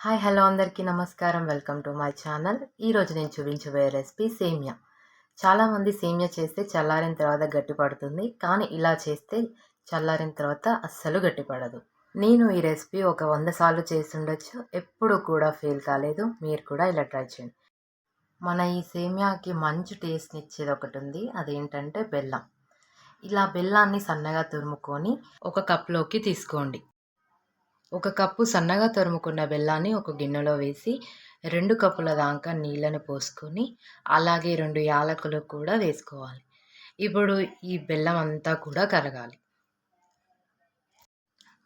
Hi hello అందరికీ నమస్కారం. Welcome to my channel. ఈరోజు నేను చూపించబోయే రెసిపీ సేమియా. చాలామంది సేమియా చేస్తే చల్లారిన తర్వాత గట్టిపడుతుంది కానీ ఇలా చేస్తే చల్లారిన తర్వాత అస్సలు గట్టిపడదు నేను ఈ రెసిపీ ఒక వంద సార్లు చేస్తుండొచ్చు ఎప్పుడు కూడా ఫెయిల్ కాలేదు. మీరు కూడా ఇలా ట్రై చేయండి. మన ఈ సేమియాకి మంచి టేస్ట్ని ఇచ్చేది ఒకటి ఉంది. అదేంటంటే బెల్లం. ఇలా బెల్లాన్ని సన్నగా తురుముకొని ఒక కప్లోకి తీసుకోండి. ఒక కప్పు సన్నగా తరుముకున్న బెల్లాన్ని ఒక గిన్నెలో వేసి రెండు కప్పుల దాకా నీళ్ళని పోసుకొని అలాగే రెండు యాలకులు కూడా వేసుకోవాలి. ఇప్పుడు ఈ బెల్లం అంతా కూడా కరగాలి.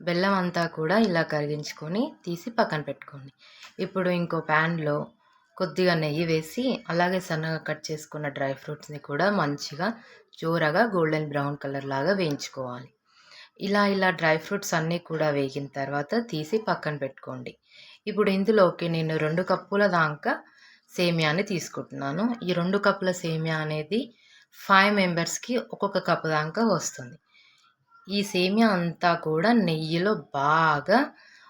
బెల్లం అంతా కూడా ఇలా కరిగించుకొని తీసి పక్కన పెట్టుకోండి. ఇప్పుడు ఇంకో ప్యాన్లో కొద్దిగా నెయ్యి వేసి అలాగే సన్నగా కట్ చేసుకున్న డ్రై ఫ్రూట్స్ని కూడా మంచిగా జోరగా గోల్డెన్ బ్రౌన్ కలర్ లాగా వేయించుకోవాలి. ఇలా ఇలా డ్రై ఫ్రూట్స్ అన్నీ కూడా వేగిన తర్వాత తీసి పక్కన పెట్టుకోండి. ఇప్పుడు ఇందులోకి నేను రెండు కప్పుల దాకా సేమియాని తీసుకుంటున్నాను. ఈ రెండు కప్పుల సేమియా అనేది ఫైవ్ మెంబర్స్కి ఒక్కొక్క కప్పు దాకా వస్తుంది. ఈ సేమియా అంతా కూడా నెయ్యిలో బాగా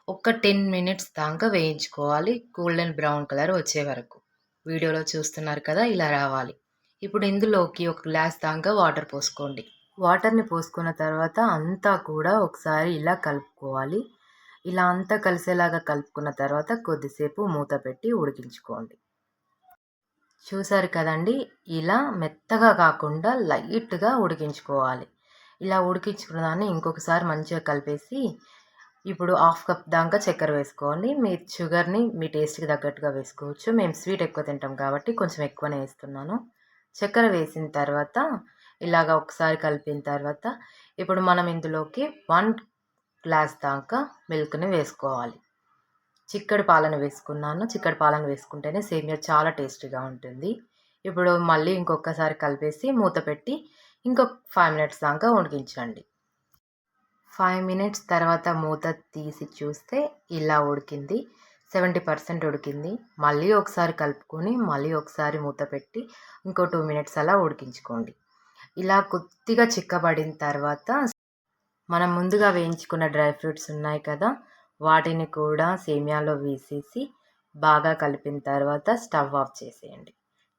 ఒక టెన్ మినిట్స్ దాకా వేయించుకోవాలి. గోల్డెన్ బ్రౌన్ కలర్ వచ్చే వరకు. వీడియోలో చూస్తున్నారు కదా ఇలా రావాలి. ఇప్పుడు ఇందులోకి ఒక గ్లాస్ దాకా వాటర్ పోసుకోండి. వాటర్ని పోసుకున్న తర్వాత అంతా కూడా ఒకసారి ఇలా కలుపుకోవాలి. ఇలా అంతా కలిసేలాగా కలుపుకున్న తర్వాత కొద్దిసేపు మూత పెట్టి ఉడికించుకోండి. చూసారు కదండి ఇలా మెత్తగా కాకుండా లైట్గా ఉడికించుకోవాలి. ఇలా ఉడికించుకున్న దాన్ని ఇంకొకసారి మంచిగా కలిపేసి ఇప్పుడు హాఫ్ కప్ దాకా చక్కెర వేసుకోండి. మీ షుగర్ని మీ టేస్ట్కి తగ్గట్టుగా వేసుకోవచ్చు. మేము స్వీట్ ఎక్కువ తింటాం కాబట్టి కొంచెం ఎక్కువనే వేస్తున్నాను. చక్కెర వేసిన తర్వాత ఇలాగ ఒకసారి కలిపిన తర్వాత ఇప్పుడు మనం ఇందులోకి వన్ గ్లాస్ దాకా మిల్క్ని వేసుకోవాలి. చిక్కడి పాలను వేసుకున్నాను. చిక్కడి పాలను వేసుకుంటేనే సేమియా చాలా టేస్టీగా ఉంటుంది. ఇప్పుడు మళ్ళీ ఇంకొకసారి కలిపేసి మూత పెట్టి ఇంకొక ఫైవ్ మినిట్స్ దాకా ఉడికించండి. ఫైవ్ మినిట్స్ తర్వాత మూత తీసి చూస్తే ఇలా ఉడికింది. సెవెంటీ పర్సెంట్ ఉడికింది. మళ్ళీ ఒకసారి కలుపుకొని మళ్ళీ ఒకసారి మూత పెట్టి ఇంకో టూ మినిట్స్ అలా ఉడికించుకోండి. ఇలా కొద్దిగా చిక్కబడిన తర్వాత మనం ముందుగా వేయించుకున్న డ్రై ఫ్రూట్స్ ఉన్నాయి కదా వాటిని కూడా సేమియాలో వేసేసి బాగా కలిపిన తర్వాత స్టవ్ ఆఫ్ చేసేయండి.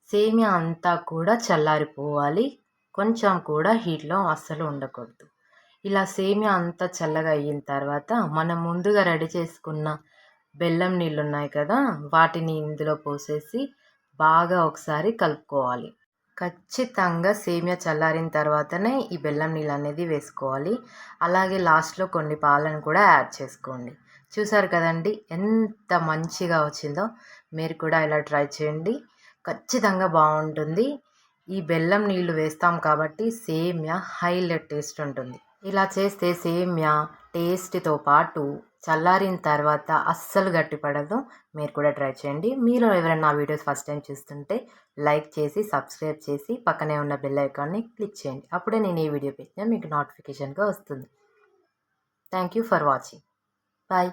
సేమియా అంతా కూడా చల్లారిపోవాలి కొంచెం కూడా హీట్లో అస్సలు ఉండకూడదు. ఇలా సేమియా అంతా చల్లగా అయిన తర్వాత మనం ముందుగా రెడీ చేసుకున్న బెల్లం నీళ్ళు ఉన్నాయి కదా వాటిని ఇందులో పోసేసి బాగా ఒకసారి కలుపుకోవాలి. ఖచ్చితంగా సేమియా చల్లారిన తర్వాతనే ఈ బెల్లం నీళ్ళు అనేది వేసుకోవాలి. అలాగే లాస్ట్లో కొన్ని పాలను కూడా యాడ్ చేసుకోండి. చూసారు కదండి ఎంత మంచిగా వచ్చిందో. మీరు కూడా ఇలా ట్రై చేయండి. ఖచ్చితంగా బాగుంటుంది. ఈ బెల్లం నీళ్ళు వేస్తాం కాబట్టి సేమ్యా హైలైట్ టేస్ట్ ఉంటుంది. ఇలా చేస్తే సేమియా టేస్ట్తో పాటు చల్లారిన తర్వాత అస్సలు గట్టిపడదు మీరు కూడా ట్రై చేయండి. మీరు ఎవరైనా నా వీడియోస్ ఫస్ట్ టైం చూస్తుంటే లైక్ చేసి సబ్స్క్రైబ్ చేసి పక్కనే ఉన్న బెల్ ఐకాన్ని క్లిక్ చేయండి. అప్పుడే నేను ఏ వీడియో పెట్టినా మీకు నోటిఫికేషన్గా వస్తుంది. Thank you for watching. Bye.